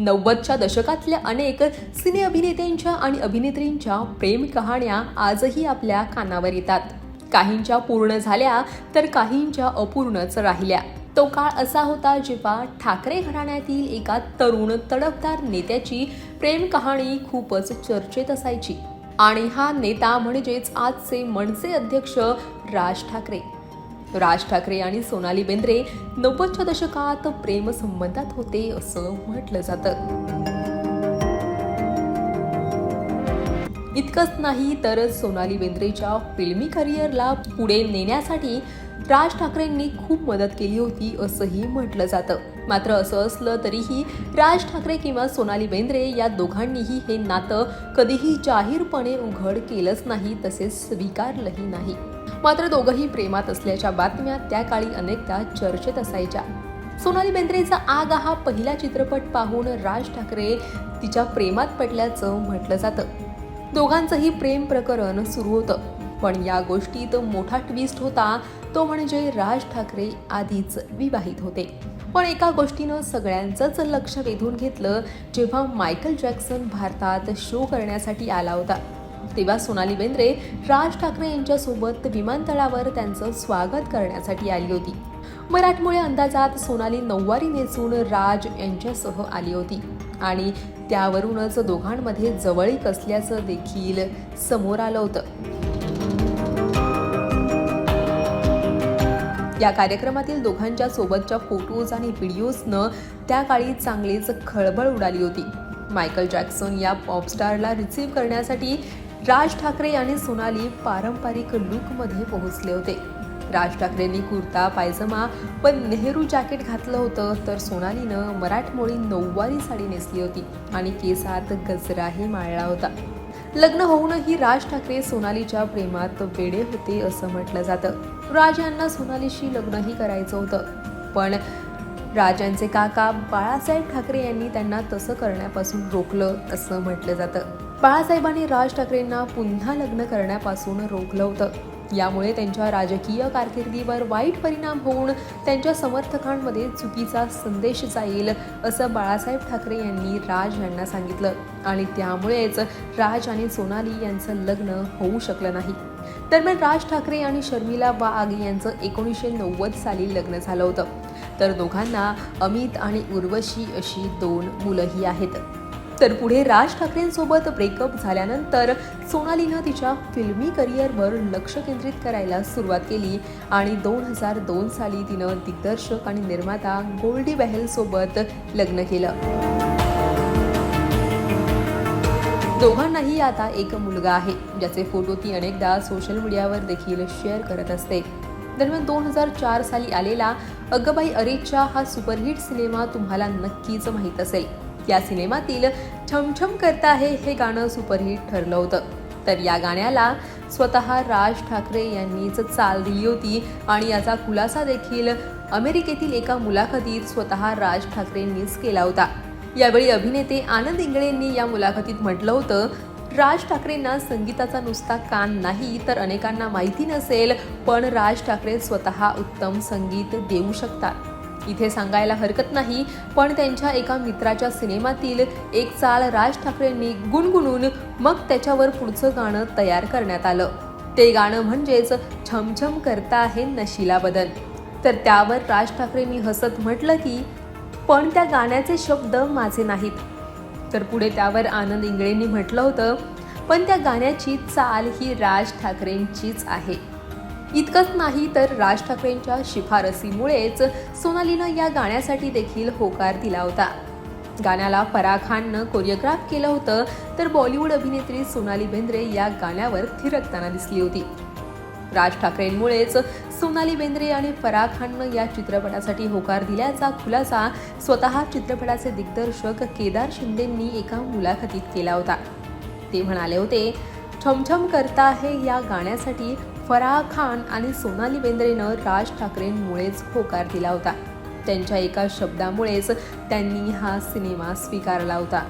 नव्वदच्या दशकातल्या अनेक सिने अभिनेत्यांच्या आणि अभिनेत्रींच्या प्रेम कहाण्या आजही आपल्या कानावर येतात. काहींच्या पूर्ण झाल्या तर काहींच्या अपूर्णच राहिल्या. तो काळ असा होता जेव्हा ठाकरे घराण्यातील एका तरुण तडफदार नेत्याची प्रेम कहाणी खूपच चर्चेत असायची. आणि हा नेता म्हणजेच आजचे मनसे अध्यक्ष राज ठाकरे. राज ठाकरे आणि सोनाली बेंद्रे नव्वदच्या दशकात प्रेमसंबंधात होते असं म्हटलं जातं. इतकंच नाही तर सोनाली बेंद्रेच्या फिल्मी करिअरला पुढे नेण्यासाठी राज ठाकरेंनी खूप मदत केली होती असंही म्हटलं जातं. मात्र असं असलं तरीही राज ठाकरे किंवा सोनाली बेंद्रे या दोघांनीही हे नातं कधीही जाहीरपणे उघड केलंच नाही तसेच स्वीकारलंही नाही. मात्र दोघंही प्रेमात असल्याच्या बातम्या त्या काळी अनेकदा चर्चेत असायच्या. सोनाली बेंद्रेचा आग हा पहिला चित्रपट पाहून राज ठाकरे तिच्या प्रेमात पडल्याचं म्हटलं जातं. दोघांचंही प्रेम प्रकरण सुरू होतं. पण या गोष्टीत मोठा ट्विस्ट होता तो म्हणजे राज ठाकरे आधीच विवाहित होते. पण एका गोष्टीनं सगळ्यांचंच लक्ष वेधून घेतलं जेव्हा मायकल जॅक्सन भारतात शो करण्यासाठी आला होता. तेव्हा सोनाली बेंद्रे राज ठाकरे यांच्यासोबत विमानतळावर त्यांचं स्वागत करण्यासाठी आली होती. मराठमोळ्या अंदाजात सोनाली नऊवारी नेसून राज यांच्यासह आली होती. आणि त्यावरूनच दोघांमध्ये जवळीक असल्याचं देखील समोर आलं होतं. या कार्यक्रमातील दोघांच्या सोबतच्या फोटोज आणि व्हिडिओजनं त्या काळी चांगलीच खळबळ उडाली होती. मायकल जॅक्सन या पॉपस्टारला रिसीव्ह करण्यासाठी राज ठाकरे आणि सोनाली पारंपरिक लुकमध्ये पोहोचले होते. राज ठाकरेंनी कुर्ता पायजमा पण नेहरू जॅकेट घातलं होतं तर सोनालीनं मराठमोळी नऊवारी साडी नेसली होती आणि केसात गजराही माळला होता. लग्न होऊनही राज ठाकरे सोनालीच्या प्रेमात वेडे होते असं म्हटलं जातं. राज यांना सोनालीशी लग्नही करायचं होतं. पण राजांचे काका बाळासाहेब ठाकरे यांनी त्यांना तसं करण्यापासून रोखलं असं म्हटलं जातं. बाळासाहेबांनी राज ठाकरेंना पुन्हा लग्न करण्यापासून रोखलं होतं. यामुळे त्यांच्या राजकीय कारकिर्दीवर वाईट परिणाम होऊन त्यांच्या समर्थकांमध्ये चुकीचा संदेश जाईल असं बाळासाहेब ठाकरे यांनी राज यांना सांगितलं. आणि त्यामुळेच राज आणि सोनाली यांचं लग्न होऊ शकलं नाही. दरम्यान राज ठाकरे आणि शर्मिला वाघ यांचं एकोणीसशे नव्वद साली लग्न झालं होतं. तर दोघांना अमित आणि उर्वशी अशी दोन मुलंही आहेत. तर पुढे राज ठाकरेंसोबत ब्रेकअप झाल्यानंतर सोनालीनं तिच्या फिल्मी करिअरवर लक्ष केंद्रित करायला सुरुवात केली. आणि दोन हजार दोन साली तिनं दिग्दर्शक आणि निर्माता गोल्डी बहेलसोबत लग्न केलं. दोघांनाही आता एक मुलगा आहे ज्याचे फोटो ती अनेकदा सोशल मीडियावर देखील शेअर करत असते. दरम्यान दोन हजार चार साली आलेला अग्गबाई अरेच्या हा सुपरहिट सिनेमा तुम्हाला नक्कीच माहीत असेल. या सिनेमातील छमछम करता आहे हे गाणं सुपरहिट ठरलं होतं. तर या गाण्याला स्वतः राज ठाकरे यांनीच चाल दिली होती आणि याचा खुलासा देखील अमेरिकेतील एका मुलाखतीत स्वतः राज ठाकरेंनीच केला होता. यावेळी अभिनेते आनंद इंगळेंनी या मुलाखतीत म्हटलं होतं राज ठाकरेंना संगीताचा नुसता कान नाही तर अनेकांना माहिती नसेल पण राज ठाकरे स्वतः उत्तम संगीत देऊ शकतात. इथे सांगायला हरकत नाही पण त्यांच्या एका मित्राच्या सिनेमातील एक चाल राज ठाकरेंनी गुणगुणून मग त्याच्यावर पुढचं गाणं तयार करण्यात आलं. ते गाणं म्हणजेच छमछम करता आहे नशिला बदन तर त्यावर राज ठाकरेंनी हसत म्हटलं की पण त्या गाण्याचे शब्द माझे नाहीत. तर पुढे त्यावर आनंद इंगळेंनी म्हटलं होतं पण त्या गाण्याची चाल ही राज ठाकरेंचीच आहे. इतकंच नाही तर राज ठाकरेंच्या शिफारसीमुळेच सोनालीनं या गाण्यासाठी देखील होकार दिला होता. गाण्याला फराह खाननं कोरिओग्राफ केलं होतं तर बॉलिवूड अभिनेत्री सोनाली बेंद्रे या गाण्यावर थिरकताना दिसली होती. राज ठाकरेंमुळेच सोनाली बेंद्रे आणि फराह खाननं या चित्रपटासाठी होकार दिल्याचा खुलासा स्वतः चित्रपटाचे दिग्दर्शक केदार शिंदेंनी एका मुलाखतीत केला होता. ते म्हणाले होते छमछम करता हे या गाण्यासाठी फराह खान आणि सोनाली बेंद्रेनं राज ठाकरेंमुळेच होकार दिला होता. त्यांच्या एका शब्दामुळेच त्यांनी हा सिनेमा स्वीकारला होता.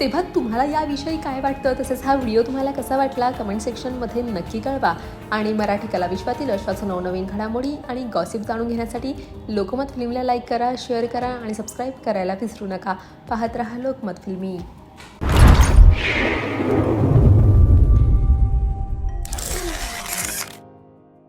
तेव्हा तुम्हाला याविषयी काय वाटतं? तसेच हा व्हिडिओ तुम्हाला कसा वाटला? कमेंट सेक्शनमध्ये नक्की कळवा. आणि मराठी कला विश्वातील अशाच नवनवीन घडामोडी आणि गॉसिप जाणून घेण्यासाठी लोकमत फिल्मला लाईक करा शेअर करा आणि सबस्क्राईब करायला विसरू नका. पाहत रहा लोकमत फिल्मी.